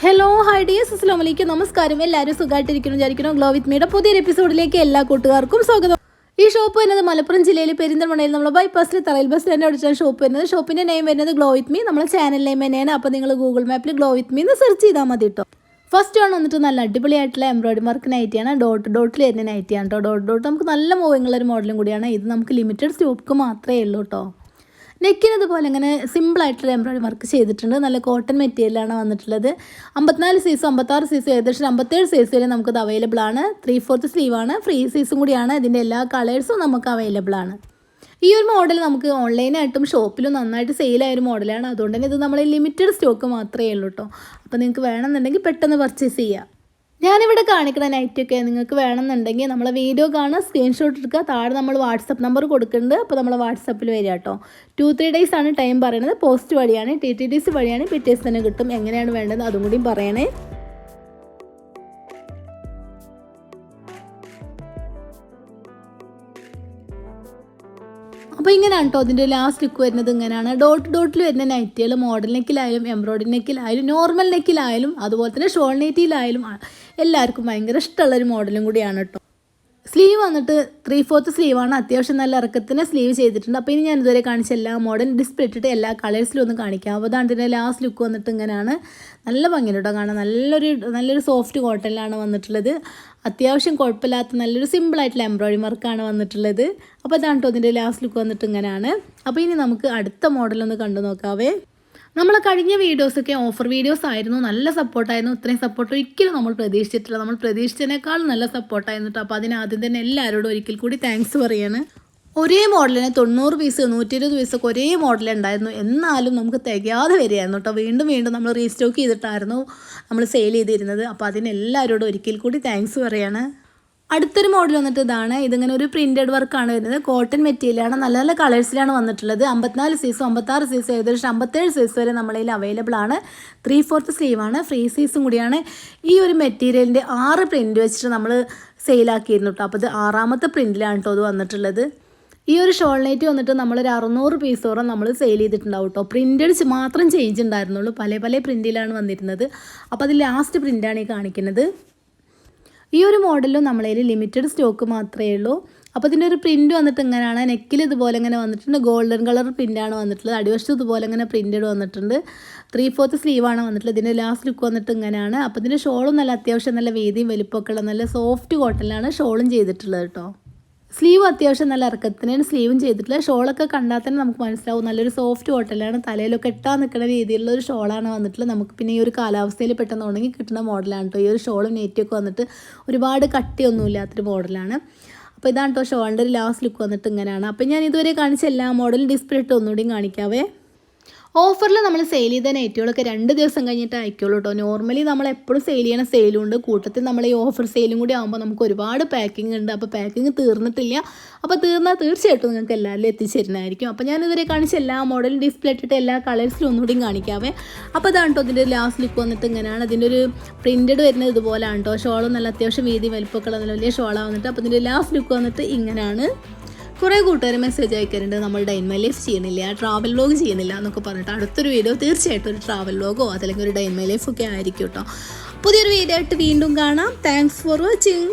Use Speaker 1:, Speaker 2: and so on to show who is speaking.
Speaker 1: Hello high ഡിയസ് അസ്ലാം വലൈക്കും നമസ്കാരം. എല്ലാവരും സുഖമായിട്ടിരിക്കുന്നു വിചാരിക്കുന്നു. ഗ്ലോ വിത്ത് മീയുടെ പുതിയൊരു എപ്പിസോഡിലേക്ക് എല്ലാ കൂട്ടുകാർക്കും സ്വാഗതം. ഈ ഷോപ്പ് വരുന്നത് മലപ്പുറം ജില്ലയിൽ പെരിന്തൽമണ്ണയിൽ നമ്മൾ ബൈപ്പാസിൽ തറയിൽ ബസ് തന്നെ അടിച്ചാണ് ഷോപ്പ് വരുന്നത്. ഷോപ്പിന്റെ നെയിം വരുന്നത് ഗ്ലോ വിത്ത് മീ നമ്മളെ ചാനൽ നെയിം തന്നെയാണ്. അപ്പോൾ നിങ്ങൾ ഗൂഗിൾ മാപ്പിൽ ഗ്ലോ വിത്ത് മീ എന്ന് സെർച്ച് ചെയ്താൽ മതി കേട്ടോ ഫസ്റ്റ് ആണ് വന്നിട്ട് നല്ല അടിപൊളിയായിട്ടുള്ള എംബ്രോയിഡറി വർക്ക് നൈറ്റിയാണ് ഡോട്ട് ഡോട്ടിൽ വരുന്ന നൈറ്റിയാണ് കേട്ടോ ഡോട്ട് ഡോട്ട് നമുക്ക് നല്ല മൂവിങ്ങുള്ള ഒരു മോഡലും കൂടിയാണ്. ഇത് നമുക്ക് ലിമിറ്റഡ് സ്റ്റോക്ക് മാത്രമേ ഉള്ളൂ കേട്ടോ നെക്കിന് അങ്ങനെ ഇങ്ങനെ സിമ്പിളായിട്ടുള്ള എംബ്രോയിഡറി വർക്ക് ചെയ്തിട്ടുണ്ട്. നല്ല കോട്ടൺ മെറ്റീരിയലാണ് വന്നിട്ടുള്ളത്. അമ്പത്തിനാല് സൈസും അമ്പത്താറ് സൈസും ഏകദേശം അമ്പത്തേഴ് സൈസ് വരെ നമുക്കത് അവൈലബിൾ ആണ്. ത്രീ ഫോർത്ത് ആണ്. ഫ്രീ സൈസും കൂടിയാണ്. ഇതിന്റെ എല്ലാ കളേഴ്സും നമുക്ക് അവൈലബിൾ ആണ്. ഈ ഒരു മോഡൽ നമുക്ക് ഓൺലൈനായിട്ടും ഷോപ്പിലും നന്നായിട്ട് സെയിലായ ഒരു മോഡലാണ് അതുകൊണ്ട് തന്നെ ഇത് നമ്മൾ ലിമിറ്റഡ് സ്റ്റോക്ക് മാത്രമേ ഉള്ളൂ കേട്ടോ അപ്പോൾ നിങ്ങൾക്ക് വേണമെന്നുണ്ടെങ്കിൽ പെട്ടെന്ന് പർച്ചേസ് ചെയ്യാം. ഞാനിവിടെ കാണിക്കുന്ന നൈറ്റൊക്കെ നിങ്ങൾക്ക് വേണമെന്നുണ്ടെങ്കിൽ നമ്മളെ വീഡിയോ കാണുക സ്ക്രീൻഷോട്ട് എടുക്കുക. താഴെ നമ്മൾ വാട്സപ്പ് നമ്പർ കൊടുക്കുന്നുണ്ട്. അപ്പോൾ നമ്മൾ വാട്സപ്പിൽ വരിക കേട്ടോ. ടു ത്രീ ഡേയ്സ് ആണ് ടൈം പറയുന്നത്. പോസ്റ്റ് വഴിയാണ് ടി ടി ഡി സി വഴിയാണ്. പിറ്റേഴ്സ് തന്നെ കിട്ടും. എങ്ങനെയാണ് വേണ്ടത് അതും കൂടിയും പറയണേ. അപ്പോൾ ഇങ്ങനെയാണ് കേട്ടോ അതിന്റെ ലാസ്റ്റ് ലുക്ക് വരുന്നത് ഇങ്ങനെയാണ്. ഡോട്ട് ഡോട്ടിൽ വരുന്ന നൈറ്റികൾ മോഡൽ നെക്കിലായാലും എംബ്രോയിഡറി നെക്കിലായാലും നോർമൽ നെക്കിലായാലും അതുപോലെ തന്നെ ഷോൾ നെറ്റിയിലായാലും എല്ലാവർക്കും ഭയങ്കര ഇഷ്ടമുള്ളൊരു മോഡലും കൂടിയാണ് കേട്ടോ സ്ലീവ് വന്നിട്ട് ത്രീ ഫോർത്ത് സ്ലീവാണ് അത്യാവശ്യം നല്ല ഇറക്കത്തിന് സ്ലീവ് ചെയ്തിട്ടുണ്ട്. അപ്പോൾ ഇനി ഞാൻ ഇതുവരെ കാണിച്ച എല്ലാ മോഡൽ ഡിസ്പ്ലേ ഇട്ടിട്ട് എല്ലാ കളേഴ്സിലും ഒന്ന് കാണിക്കാം. അപ്പോൾ അതാണ് ഇതിന്റെ ലാസ്റ്റ് ലുക്ക് വന്നിട്ട് ഇങ്ങനെയാണ്. നല്ല ഭംഗിയുണ്ട് കേട്ടോ കാണാൻ. നല്ലൊരു നല്ലൊരു സോഫ്റ്റ് കോട്ടണിലാണ് വന്നിട്ടുള്ളത്. അത്യാവശ്യം കുഴപ്പമില്ലാത്ത നല്ലൊരു സിമ്പിളായിട്ടുള്ള എംബ്രോയിഡറി വർക്കാണ് വന്നിട്ടുള്ളത്. അപ്പോൾ അതാണ് കേട്ടോ ഇതിന്റെ ലാസ്റ്റ് ലുക്ക് വന്നിട്ട് ഇങ്ങനെയാണ്. അപ്പോൾ ഇനി നമുക്ക് അടുത്ത മോഡലൊന്ന് കണ്ടു നോക്കാവേ നമ്മൾ കഴിഞ്ഞ വീഡിയോസൊക്കെ ഓഫർ വീഡിയോസ് ആയിരുന്നു നല്ല സപ്പോർട്ടായിരുന്നു ഇത്രയും സപ്പോർട്ട് ഒരിക്കലും നമ്മൾ പ്രതീക്ഷിച്ചിട്ടില്ല. നമ്മൾ പ്രതീക്ഷിച്ചതിനേക്കാൾ നല്ല സപ്പോർട്ടായിരുന്നു കേട്ടോ അപ്പോൾ അതിന് ആദ്യം തന്നെ എല്ലാവരോടും ഒരിക്കൽ കൂടി താങ്ക്സ് പറയാണ്. ഒരേ മോഡലിന് തൊണ്ണൂറ് പീസ് നൂറ്റി ഇരുപത് പീസൊക്കെ ഒരേ മോഡൽ ഉണ്ടായിരുന്നു. എന്നാലും നമുക്ക് തികയാതെ വരികയായിരുന്നു കേട്ടോ വീണ്ടും വീണ്ടും നമ്മൾ റീസ്റ്റോക്ക് ചെയ്തിട്ടായിരുന്നു നമ്മൾ സെയിൽ ചെയ്തിരുന്നത്. അപ്പോൾ അതിന് എല്ലാവരോടും ഒരിക്കൽ കൂടി താങ്ക്സ് പറയാണ്. അടുത്തൊരു മോഡൽ വന്നിട്ട് ഇതാണ് ഇതിങ്ങനെ ഒരു പ്രിന്റഡ് വർക്കാണ് വരുന്നത്. കോട്ടൺ മെറ്റീരിയലാണ് നല്ല നല്ല കളേഴ്സിലാണ് വന്നിട്ടുള്ളത്. അമ്പത്തിനാല് സൈസും അമ്പത്താറ് സൈസും ഏകദേശം അമ്പത്തേഴ് സൈസ് വരെ നമ്മളിൽ അവൈലബിൾ ആണ്. ത്രീ ഫോർത്ത് ആണ്. ഫ്രീ സൈസും കൂടിയാണ്. ഈ ഒരു മെറ്റീരിയലിന്റെ ആറ് പ്രിന്റ് വെച്ചിട്ട് നമ്മൾ സെയിലാക്കിയിരുന്നു കേട്ടോ അപ്പോൾ ഇത് ആറാമത്തെ പ്രിന്റിലാണ് കേട്ടോ അത് വന്നിട്ടുള്ളത്. ഈ ഒരു ഷോൾ നൈറ്റ് വന്നിട്ട് നമ്മളൊരു അറുന്നൂറ് പീസോളം നമ്മൾ സെയിൽ ചെയ്തിട്ടുണ്ടാവും കേട്ടോ പ്രിന്റഡ് മാത്രം ചേഞ്ച് ഉണ്ടായിരുന്നുള്ളൂ. പല പല പ്രിന്റിലാണ് വന്നിരുന്നത്. അപ്പോൾ അത് ലാസ്റ്റ് പ്രിന്റാണ് ഈ കാണിക്കുന്നത്. ഈ ഒരു മോഡലിലും നമ്മളതിൽ ലിമിറ്റഡ് സ്റ്റോക്ക് മാത്രമേ ഉള്ളൂ. അപ്പോൾ ഇതിന്റെ ഒരു പ്രിന്റ് വന്നിട്ട് ഇങ്ങനെയാണ്. നെക്കിൽ ഇതുപോലെ ഇങ്ങനെ വന്നിട്ടുണ്ട്. ഗോൾഡൻ കളർ പ്രിന്റാണ് വന്നിട്ടുള്ളത്. അടിവശത്ത് ഇതുപോലെ ഇങ്ങനെ പ്രിന്റഡ് വന്നിട്ടുണ്ട്. ത്രീ ഫോർത്ത് സ്ലീവാണ് വന്നിട്ടുള്ളത്. ഇതിന്റെ ലാസ്റ്റ് ലുക്ക് വന്നിട്ട് ഇങ്ങനെയാണ്. അപ്പോൾ ഇതിന്റെ ഷോളും നല്ല അത്യാവശ്യം നല്ല വീതിയും വലിപ്പമൊക്കെ ഉള്ള നല്ല സോഫ്റ്റ് കോട്ടനിലാണ് ഷോളും ചെയ്തിട്ടുള്ളത് കേട്ടോ. സ്ലീവ് അത്യാവശ്യം നല്ല ഇറക്കത്തിനാണ് സ്ലീവും ചെയ്തിട്ടില്ല ഷോളൊക്കെ കണ്ടാൽ തന്നെ നമുക്ക് മനസ്സിലാവും. നല്ലൊരു സോഫ്റ്റ് കോട്ടലാണ് തലയിലൊക്കെ ഇട്ടാൻ നിൽക്കുന്ന രീതിയിലുള്ള ഒരു ഷോളാണ് വന്നിട്ടുള്ളത്. നമുക്ക് പിന്നെ ഈ ഒരു കാലാവസ്ഥയിൽ പെട്ടെന്ന് ഉണങ്ങി കിട്ടുന്ന മോഡലാണ് കേട്ടോ ഈ ഒരു ഷോളും നെറ്റിയൊക്കെ വന്നിട്ട് ഒരുപാട് കട്ടിയൊന്നും ഇല്ലാത്തൊരു മോഡലാണ്. അപ്പോൾ ഇതാണ് കേട്ടോ ഷോളിന്റെ ഒരു ലാസ്റ്റ് ലുക്ക് വന്നിട്ട് ഇങ്ങനെയാണ്. അപ്പോൾ ഞാൻ ഇതുവരെ കാണിച്ച എല്ലാ മോഡലും ഡിസ്പ്ലേ ഇട്ട് ഒന്നുകൂടിയും കാണിക്കാവേ. ഓഫറിൽ നമ്മൾ സെയിൽ ചെയ്ത നെറ്റുകളൊക്കെ രണ്ട് ദിവസം കഴിഞ്ഞിട്ട് അയക്കുള്ളൂ കേട്ടോ നോർമലി നമ്മൾ എപ്പോഴും സെയിൽ ചെയ്യണ സെയിലും ഉണ്ട്. കൂട്ടത്തിൽ നമ്മൾ ഈ ഓഫർ സെയിലും കൂടി ആകുമ്പോൾ നമുക്ക് ഒരുപാട് പാക്കിംഗ് ഉണ്ട്. അപ്പോൾ പാക്കിംഗ് തീർന്നിട്ടില്ല. അപ്പോൾ തീർന്നാൽ തീർച്ചയായിട്ടും നിങ്ങൾക്ക് എല്ലാവരിലും എത്തിച്ചേരുന്നതായിരിക്കും. അപ്പോൾ ഞാൻ ഇതുവരെ കാണിച്ച എല്ലാ മോഡലും ഡിസ്പ്ലേ ഇട്ടിട്ട് എല്ലാ കളേഴ്സിലും ഒന്നുകൂടിയും കാണിക്കാവേ. അപ്പോൾ അതാണ് കേട്ടോ ഇതിന്റെ ലാസ്റ്റ് ലുക്ക് വന്നിട്ട് ഇങ്ങനെയാണ്. ഇതിന്റെ ഒരു പ്രിന്റഡ് വരുന്നത് ഇതുപോലെയാണ് കേട്ടോ ഷോളും നല്ല അത്യാവശ്യം വീതി വലിപ്പമൊക്കെ ഉള്ള നല്ല വലിയ ഷോളാണ് വന്നിട്ട്. അപ്പോൾ ഇതിന്റെ ലാസ്റ്റ് ലുക്ക് വന്നിട്ട് ഇങ്ങനെയാണ്. കുറേ കൂട്ടുകാർ മെസ്സേജ് അയക്കാറുണ്ട് നമ്മൾ ഡൈൻമൈ ലൈഫ് ചെയ്യുന്നില്ല ട്രാവൽ വ്ലോഗ് ചെയ്യുന്നില്ല എന്നൊക്കെ പറഞ്ഞിട്ട്. അടുത്തൊരു വീഡിയോ തീർച്ചയായിട്ടും ഒരു ട്രാവൽ വ്ലോഗോ അതല്ലെങ്കിൽ ഒരു ഡൈൻമൈ ലൈഫ് ഒക്കെ ആയിരിക്കും കേട്ടോ പുതിയൊരു വീഡിയോ ആയിട്ട് വീണ്ടും കാണാം. Thanks for watching